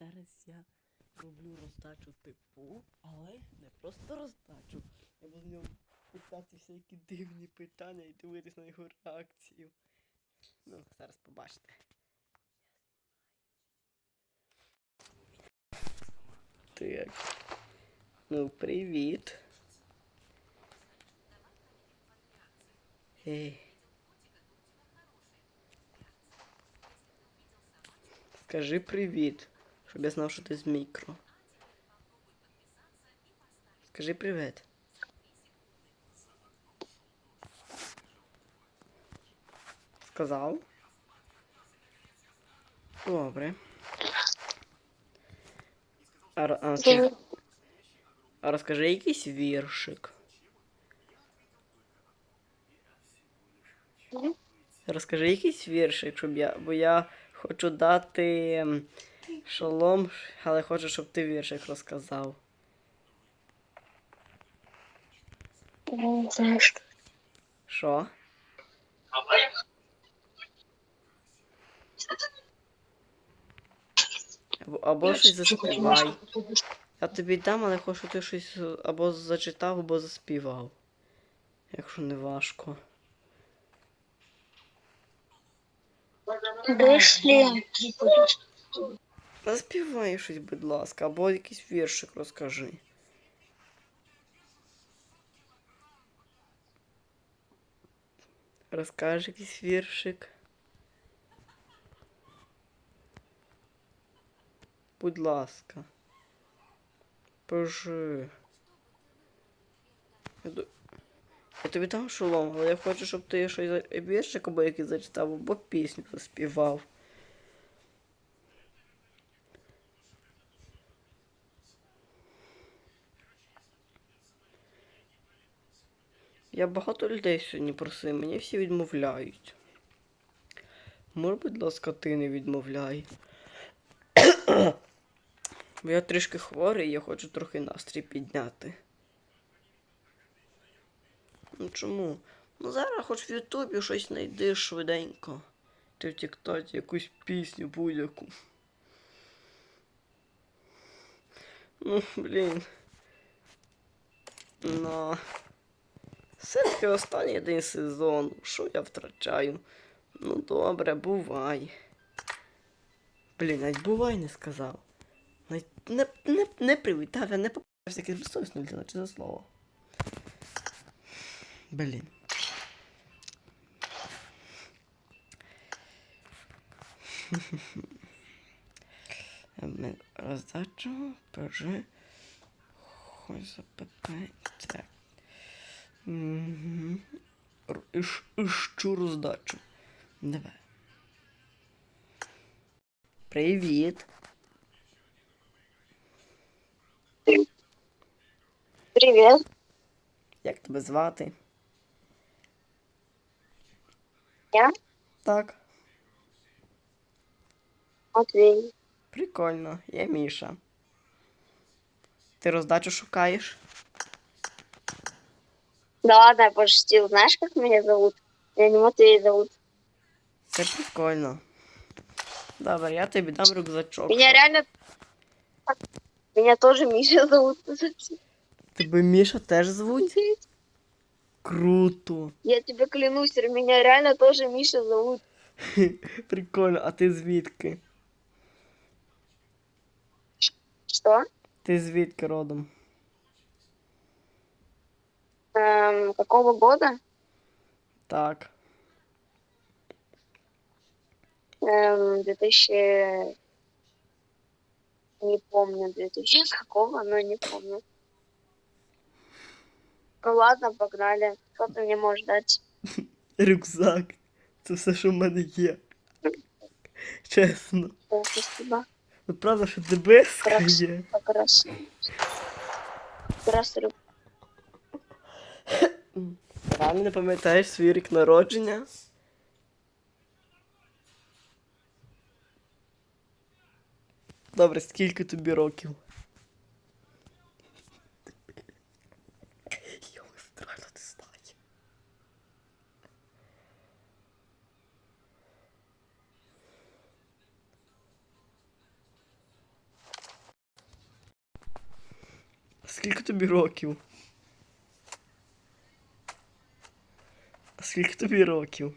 зараз я роблю роздачу типу, але не просто роздачу. Я буду в ньому питати всякі дивні питання і дивитись на його реакцію. Ну, зараз побачите. Так. Ну, привіт. Ей. Скажи привіт, щоб я знав, що ти з мікро. Скажи привіт. Сказав? Добре. А, а, чи- а розкажи якийсь віршик. Розкажи якийсь віршик, щоб я. Бо я хочу дати шолом, але хочу, щоб ти віршик розказав. Я не знаю, что. Що? Або, або щось заспівай. Я тобі дам, але хочу, ти щось або зачитав, або заспівав. Якщо не важко. Дошли. Заспівай щось, будь ласка, або якийсь віршик розкажи. Розкажи якийсь віршик. Будь ласка. Пожи. Я, ду- я тобі дам шолом, але я хочу, щоб ти щось за- віршик або якийсь зачитав, або пісню заспівав. Я багато людей сьогодні просив, мені всі відмовляють. Може, будь ласка, ти не відмовляй. Бо я трішки хворий, я хочу трохи настрій підняти. Ну чому? Ну зараз хоч в Ютубі щось знайди швиденько. Ти в Тіктоці якусь пісню будь-яку. Ну, блін. Ну. Все-таки останній день сезону. Що я втрачаю? Ну добре, бувай. Блін, навіть бувай не сказав. Навіть не, не, не привітав, я не попався якесь безсовісне людина, чи за слово. Блін. Роздачу, пожи, хой запитай. Так. Іш, іщу роздачу. Давай. Привіт. Привет. Як тебе звати? Я Так. Матвей. Прикольно, я Міша. Ти роздачу шукаєш? Да ладно, я пошутил. Знаешь, как меня зовут? Меня не Матвей зовут. Це прикольно. Добре, я тобі дам рюкзачок. Меня реально... Меня тоже Миша зовут. Тебе Міша теж звуть? Круто. Я тебе клянусь, меня реально тоже Миша зовут. Прикольно, а ти звідки? Что? Ти звідки родом? Эм, какого года? Так. Эм, 2000... Не помню, 2000 какого, но не помню. Ну ладно, погнали. Что ты мне можешь дать? Рюкзак. Це все, що в мене є. Чесно. О, спасибо. Ну правда, що Красиво. є. Как раз. Реально не пам'ятаєш свій рік народження? Добре, скільки тобі років? Я реально не знаю. Скільки тобі років? Скільки тобі років?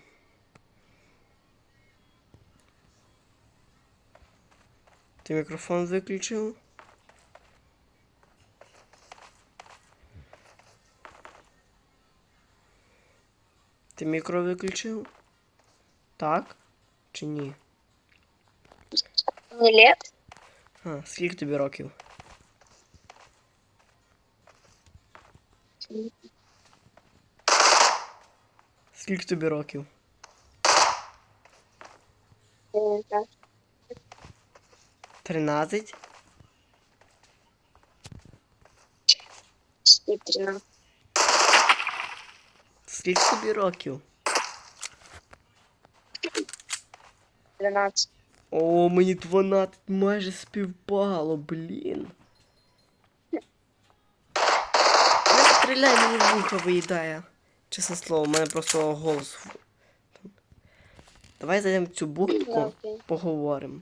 Ти мікрофон виключив? Ти мікро виключив? Так? Чи ні? Не лет? А, скільки тобі років? Скільки тобі років? 13? Почти 13. Скільки тобі років? 12. О, мені 12 майже співпало, блін. Не стріляй, мені вуха виїдає. Чесне слово, у мене просто голос. Давай зайдемо в цю будку, поговоримо.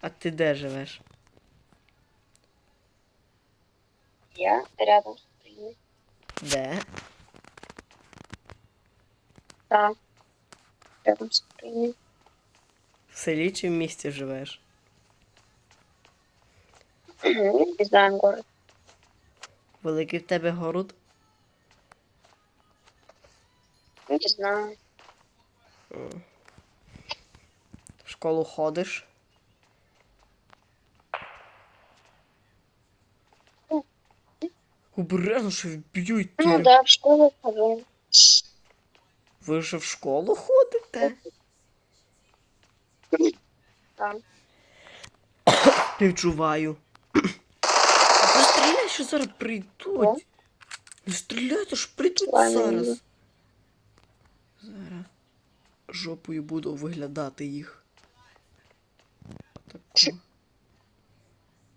А ти де живеш? Я рядом с Украиной. Де? Да. Рядом с Украиной. В селі чи в місті живеш? Не знаю город. Великий в тебе город? Не знаю. В школу ходиш? Обережно, що вб'ють Ну тебе. да, в школу хожу. Ви вже в школу ходите? Співчуваю. Не стріляй, що зараз прийдуть. Не стріляйте, що прийдуть зараз. Зараз жопою буду виглядати їх. Тако.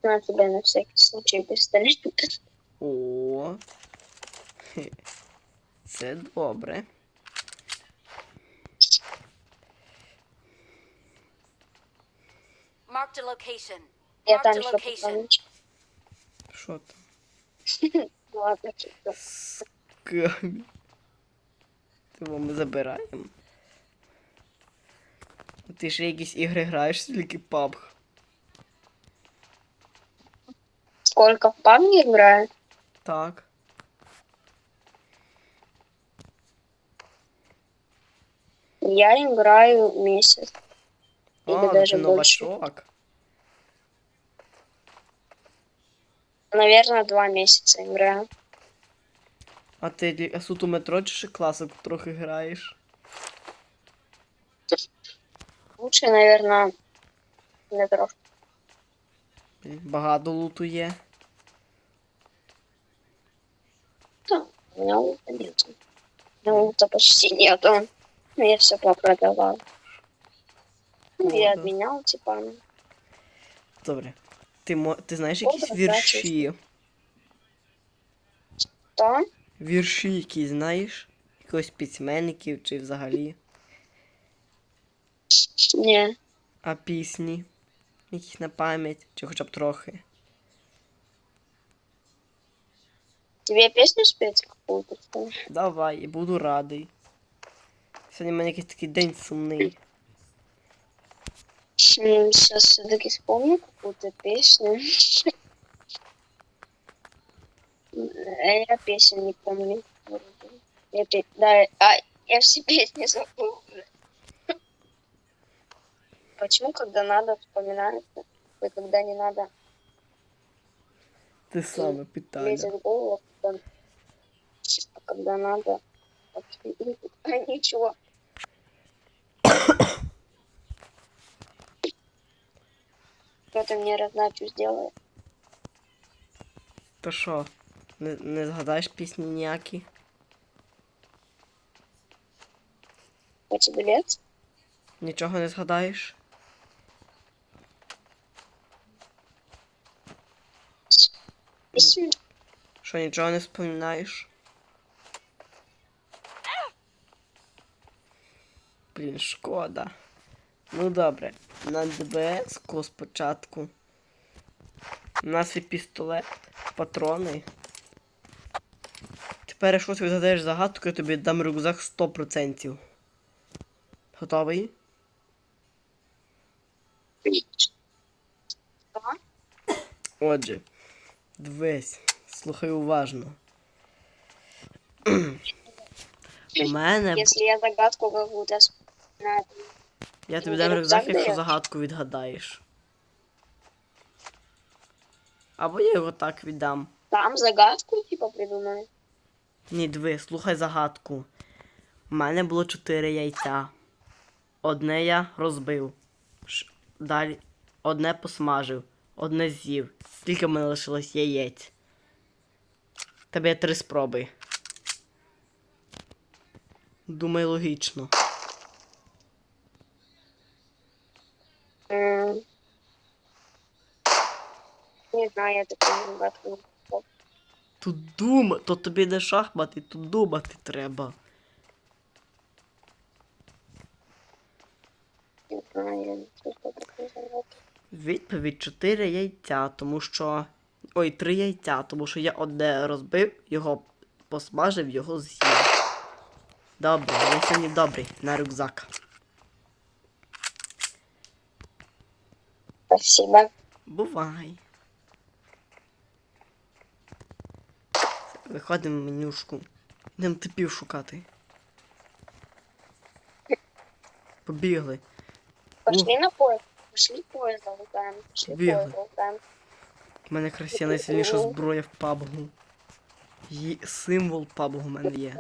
На тебя на всякий случай пистолет. О. Хе. Це добре. Marked a location. Я Marked там location. Що там? Ладно, чисто. Того ми забираємо. Ти ще якісь ігри граєш, тільки PUBG. Сколько в PUBG играю? Так. Я играю месяц. Или А, даже ти больше. новачок. Наверное, два месяца играю. А ти а суто метро чи ще класику трохи граєш? Лучше, наверное, метро. Багато луту є. Да, у меня лута нет. Ну, лута почти нету. Ну, Я все попродавал. Ну, я Ладно. обменял, типа. ну. Добре. Ти, ти знаєш якісь Добре, вірші? Что? Вірші якісь знаєш? Якогось письменників чи взагалі? Не. А пісні? Якісь на пам'ять, чи хоча б трохи. Тебе песню спеть какую-то? Давай, буду радий. Сьогодні в мене якийсь такий день сумний. Сейчас все-таки вспомню какую-то песню. Э, Я песню не помню. Я Да, а, я все песни забыл уже. Почему, когда надо, вспоминается, и когда не надо, Те саме питання. лезет голову, а когда, а когда надо, а ничего. Кто-то мне раздачу сделает. То що? Не, не згадаєш пісні ніякі? Хочешь билет? Нічого не згадаєш? Що нічого не вспоминаєш? Блін, шкода. Ну добре, на ДБС спочатку. У нас є пістолет, патрони. Тепер, якщо ти відгадаєш загадку, я тобі дам рюкзак 100%. Готовий? Отже, дивись, слухай уважно. У мене. Если я загадку какую-то. Я тобі Ну, дам рюкзак якщо загадку відгадаєш. Або я його так віддам. Там загадку типа придумали. Ні, диви, слухай загадку. У мене було чотири яйця. Одне я розбив. Ш- Далі одне посмажив, одне з'їв. Скільки мене лишилось яєць? Тебе є три спроби. Думай логічно. Не знаю, я загадку. не помню. Тут дума, то тобі не шахмати, тут думати треба. Відповідь 4 яйця, тому що. Ой, 3 яйця, тому що я одне розбив, його посмажив, його з'їв. Добре, я сьогодні добрий на рюкзак. Спасибо. Бувай. Виходимо в менюшку. Йдемо типів шукати. Побігли. Пошли на поезд. Пошли поезд залутаем. Пошли Бегай. поезд залутаем. У мене красива найсильніша зброя в пабгу. Є символ пабгу в мене є.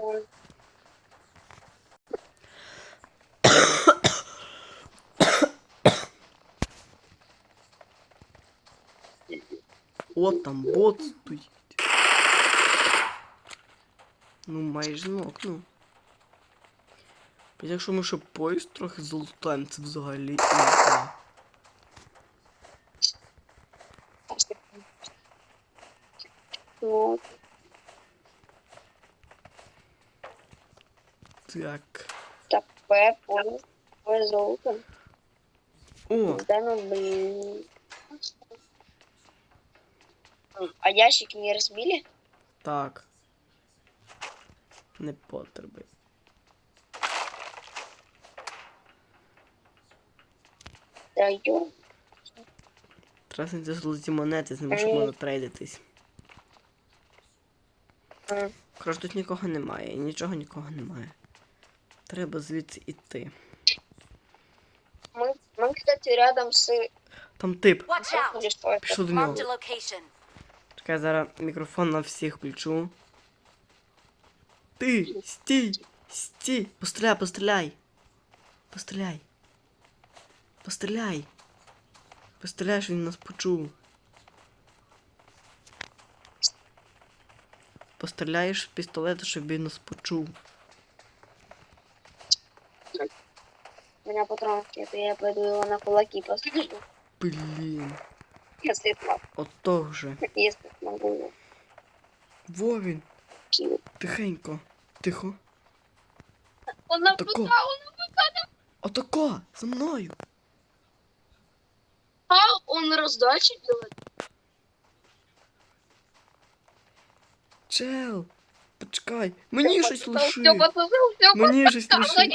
От там бот стоїть. Ну, майже ног, ну. Якщо ми ще поїзд трохи залутаємо, це взагалі Так. Так, П, залутан. О, Да ну блин. А ящики не разбили? так Не потреби. Да ё. Треба знайти золоті монети, з ними щоб Ей. можна трейдитись. М. Коротше, тут нікого немає, і нічого нікого немає. Треба звідси іти. Мы, мы, кстати, рядом с... Там тип. Watch out! Или что это? Пішов до нього. Marked a location. Чекай, зараз мікрофон на всіх включу. Ти! Стій! Стій! Постріляй, постріляй! Постріляй! Постріляй! Постріляй, що він нас почув. Постріляєш в пістолет, щоб він нас почув. У меня патронов нет, я пойду его на кулаки посажу. Блін. Если смогу. Ото вже. Если смогу. Во він. Тихенько. Тихо. Он Отако. напугал, Отако! За мною! а он раздачи делает. Чел! Почекай! Мені щось лиши! Мені щось лиши! Мені щось лиши!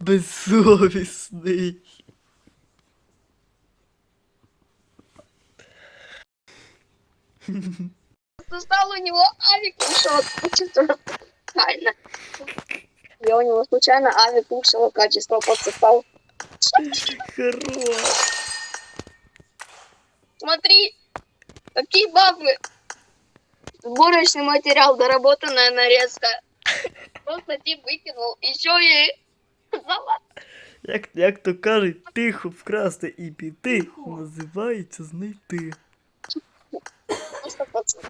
Безсовісний! Подсосал у него авик ушел. Случайно. Я у него случайно авик ушел, качество подсосал. Хорош! Смотри, какие бабы. Сборочный материал, доработанная нарезка. Просто тип выкинул. Еще и золото. Як, як то кажуть, тихо вкрасти і піти, називається знайти. Просто.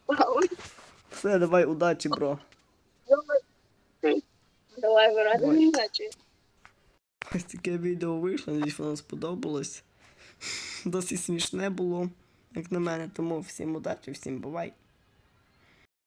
Все, давай, удачі, бро. Давай, рады Давай. иначе. Ось таке відео вийшло, надіюсь, воно сподобалось. Досить смішне було, як на мене, тому всім удачі, всім бувай.